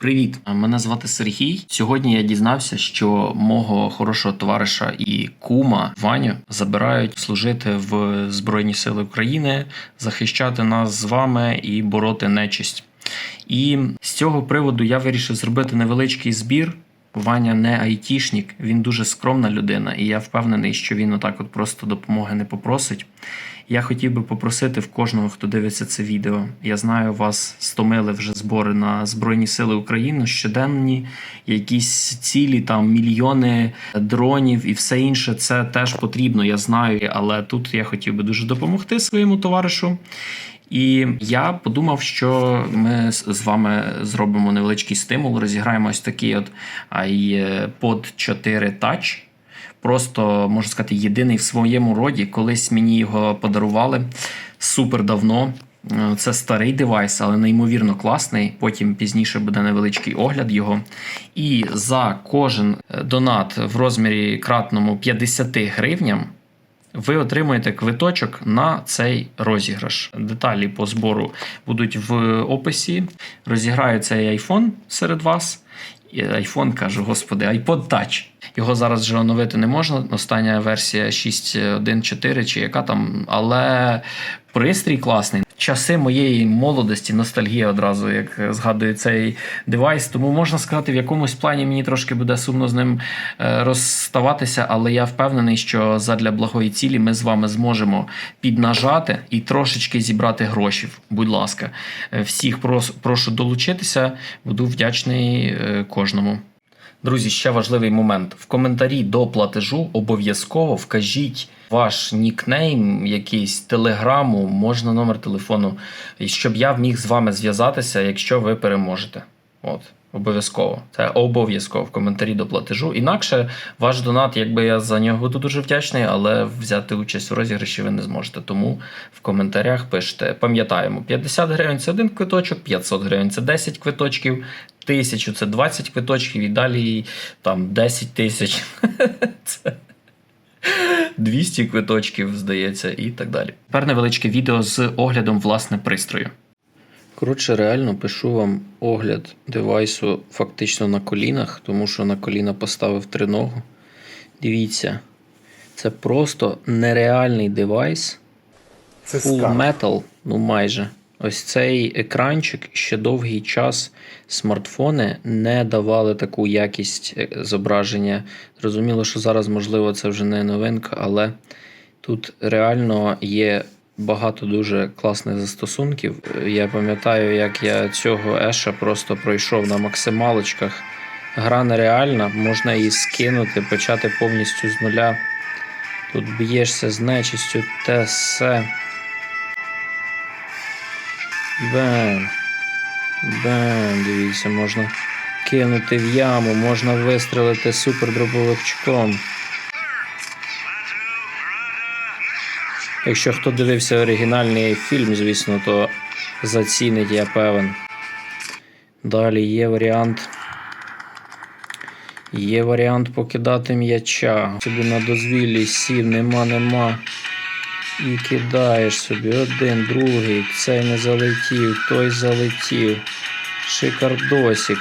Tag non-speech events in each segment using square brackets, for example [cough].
Привіт, мене звати Сергій. Сьогодні я дізнався, що мого хорошого товариша і кума Ваню забирають служити в Збройні Сили України, захищати нас з вами і бороти нечисть. І з цього приводу я вирішив зробити невеличкий збір. Ваня не айтішник, він дуже скромна людина, і я впевнений, що він отак от просто допомоги не попросить. Я хотів би попросити в кожного, хто дивиться це відео. Я знаю, вас стомили вже збори на Збройні Сили України, щоденні, якісь цілі, там мільйони дронів і все інше. Це теж потрібно, я знаю. Але тут я хотів би дуже допомогти своєму товаришу. І я подумав, що ми з вами зробимо невеличкий стимул, розіграємо ось такий от iPod 4 Touch. Просто можна сказати, єдиний в своєму роді. Колись мені його подарували супер давно. Е, Це старий девайс, але неймовірно класний. Потім пізніше буде невеличкий огляд його. І за кожен е, донат в розмірі кратному 50 гривням ви отримуєте квиточок на цей розіграш. Деталі по збору будуть в описі. Розіграю цей iPhone серед вас. Айфон кажу, господи, iPod Touch. Його зараз вже оновити не можна. Остання версія 6.1.4 чи яка там, але пристрій класний. Часи моєї молодості, ностальгія одразу, як згадую цей девайс. Тому можна сказати, в якомусь плані мені трошки буде сумно з ним е, розставатися, але я впевнений, що задля благої цілі ми з вами зможемо піднажати і трошечки зібрати гроші. Будь ласка, Е, всіх прошу долучитися. Буду вдячний е, кожному. Друзі, ще важливий момент. В коментарі до платежу обов'язково вкажіть ваш нікнейм, якийсь телеграму, можна номер телефону, щоб я міг з вами зв'язатися, якщо ви переможете. От, обов'язково. Це обов'язково в коментарі до платежу. Інакше ваш донат, якби я за нього буду дуже вдячний, але взяти участь у розіграші ви не зможете. Тому в коментарях пишете. Пам'ятаємо, 50 гривень це один квиточок, 500 гривень це 10 квиточків, 1000 це 20 квиточків і далі там 10 тисяч. [laughs] Це 200 квиточків, здається, і так далі. Тепер невеличке відео з оглядом власне пристрою. Коротше, реально пишу вам огляд девайсу фактично на колінах, тому що на коліна поставив триногу. Дивіться, це просто нереальний девайс. Це Full скам. Metal, ну майже. Ось цей екранчик ще довгий час смартфони не давали таку якість е, зображення. Зрозуміло, що зараз, можливо, це вже не новинка, але тут реально є багато дуже класних застосунків. Е, Я пам'ятаю, як я цього Еша просто пройшов на максималочках. Гра нереальна, можна її скинути, почати повністю з нуля. Тут б'єшся з нечистю, те все. Бем. Бем, дивіться, можна кинути в яму, можна вистрелити супердробовичком. Якщо хто дивився оригінальний фільм, звісно, то зацінить, я певен. Далі є варіант. Є варіант покидати м'яча. Собі на дозвіллі сів, нема, нема. І кидаєш собі один, другий, цей не залетів, той залетів. Шикардосік.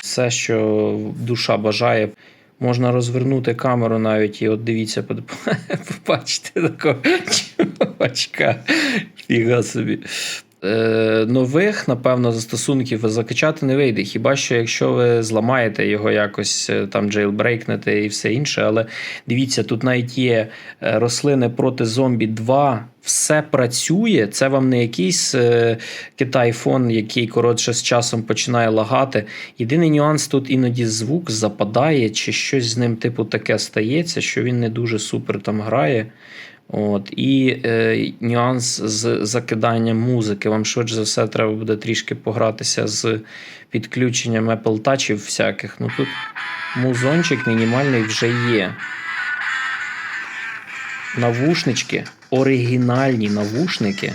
Все, що душа бажає. Можна розвернути камеру навіть і от дивіться, [laughs] побачите такого [laughs] чувачка. Фіга собі. Е, нових, напевно, застосунків закачати не вийде. Хіба що якщо ви зламаєте його якось е, там джейлбрейкнете і все інше. Але дивіться, тут навіть є е, рослини проти зомбі 2. Все працює. Це вам не якийсь е, китайфон, який коротше з часом починає лагати. Єдиний нюанс тут іноді звук западає, чи щось з ним, типу, таке стається, що він не дуже супер там грає. От, І е, нюанс з закиданням музики. Вам швидше за все треба буде трішки погратися з підключенням Apple Touch всяких. Ну тут музончик мінімальний вже є. Навушнички, оригінальні навушники,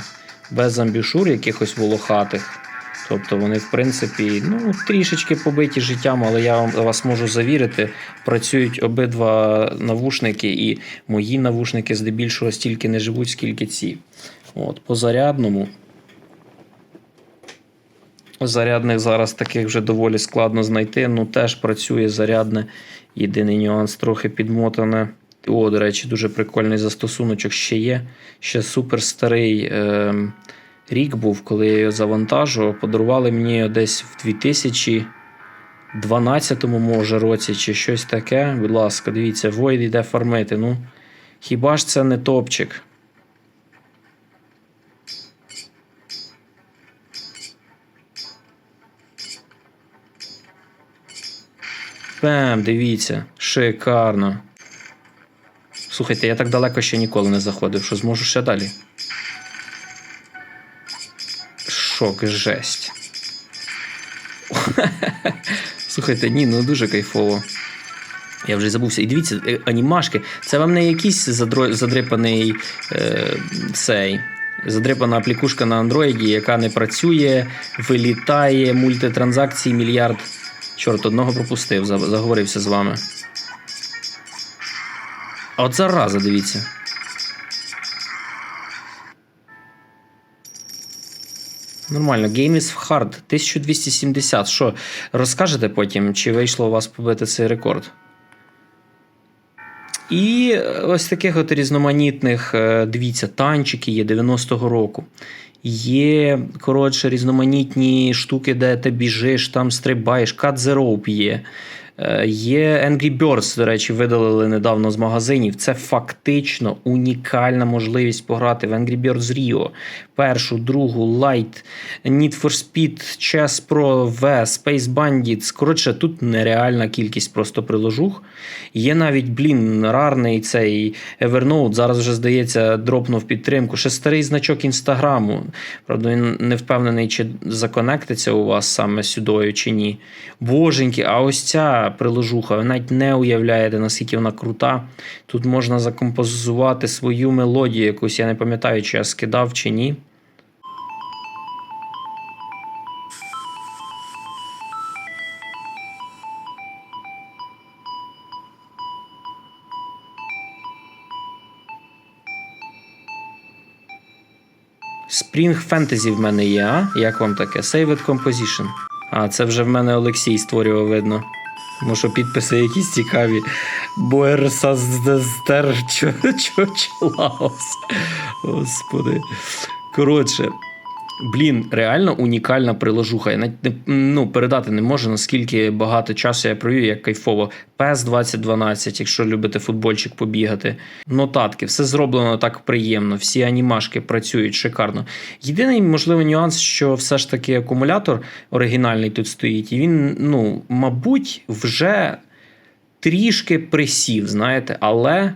без амбішур якихось волохатих. Тобто вони, в принципі, ну, трішечки побиті життям, але я вас можу завірити, працюють обидва навушники, і мої навушники здебільшого стільки не живуть, скільки ці. От, по зарядному. Зарядних зараз таких вже доволі складно знайти. Ну теж працює зарядне. Єдиний нюанс трохи підмотане. О, до речі, дуже прикольний застосуночок ще є. Ще супер старий е, рік був, коли я його завантажував. Подарували мені його десь в 2012 може році чи щось таке. Будь ласка, дивіться, Void йде фармити. Ну, хіба ж це не топчик? Пем, дивіться, шикарно. Слухайте, я так далеко ще ніколи не заходив, що зможу ще далі. Шок, жесть. Слухайте, ні, ну дуже кайфово. Я вже забувся. І дивіться, е, анімашки. Це вам не якийсь задро... задрипаний е, цей. Задрипана аплікушка на андроїді, яка не працює, вилітає, мультитранзакції, мільярд. Чорт, одного пропустив, заговорився з вами. От зараза, дивіться. Нормально, Game is hard. 1270. Що, розкажете потім, чи вийшло у вас побити цей рекорд? І е, ось таких от різноманітних, е, дивіться, танчики є 90-го року. Є, коротше, різноманітні штуки, де ти біжиш, там стрибаєш, Rope є. Е, Є Angry Birds, до речі, видалили недавно з магазинів. Це фактично унікальна можливість пограти в Angry Birds Rio. Першу, другу, Light, Need for Speed, Chess Pro V, Space Bandits. Коротше, тут нереальна кількість просто приложух. Є навіть, блін, рарний цей Evernote. Зараз вже, здається, дропнув підтримку. Ще старий значок інстаграму. Правда, він не впевнений, чи законектиться у вас саме сюдою чи ні. Боженьки, а ось ця приложуха, ви навіть не уявляєте, наскільки вона крута. Тут можна закомпозувати свою мелодію якусь. Я не пам'ятаю, чи я скидав чи ні. Spring Fantasy в мене є, а? Як вам таке? Saved Composition. А, це вже в мене Олексій створював, видно. Тому що підписи якісь цікаві. Боерсаздестер Чочлаус. Господи. Коротше. Блін, реально унікальна приложуха. Я ну, передати не можу, наскільки багато часу я провів, як кайфово. PES 2012, якщо любите футбольчик побігати. Нотатки, все зроблено так приємно, всі анімашки працюють шикарно. Єдиний можливий нюанс, що все ж таки акумулятор оригінальний тут стоїть, і він, ну, мабуть, вже трішки присів, знаєте, але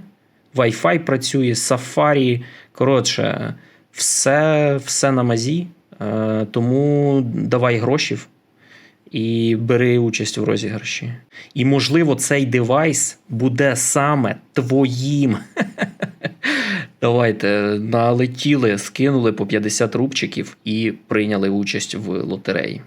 Wi-Fi працює, Safari, коротше, все, все на мазі. Е, тому давай грошів і бери участь в розіграші. І, можливо, цей девайс буде саме твоїм. [laughs] Давайте налетіли, скинули по 50 рубчиків і прийняли участь в лотереї.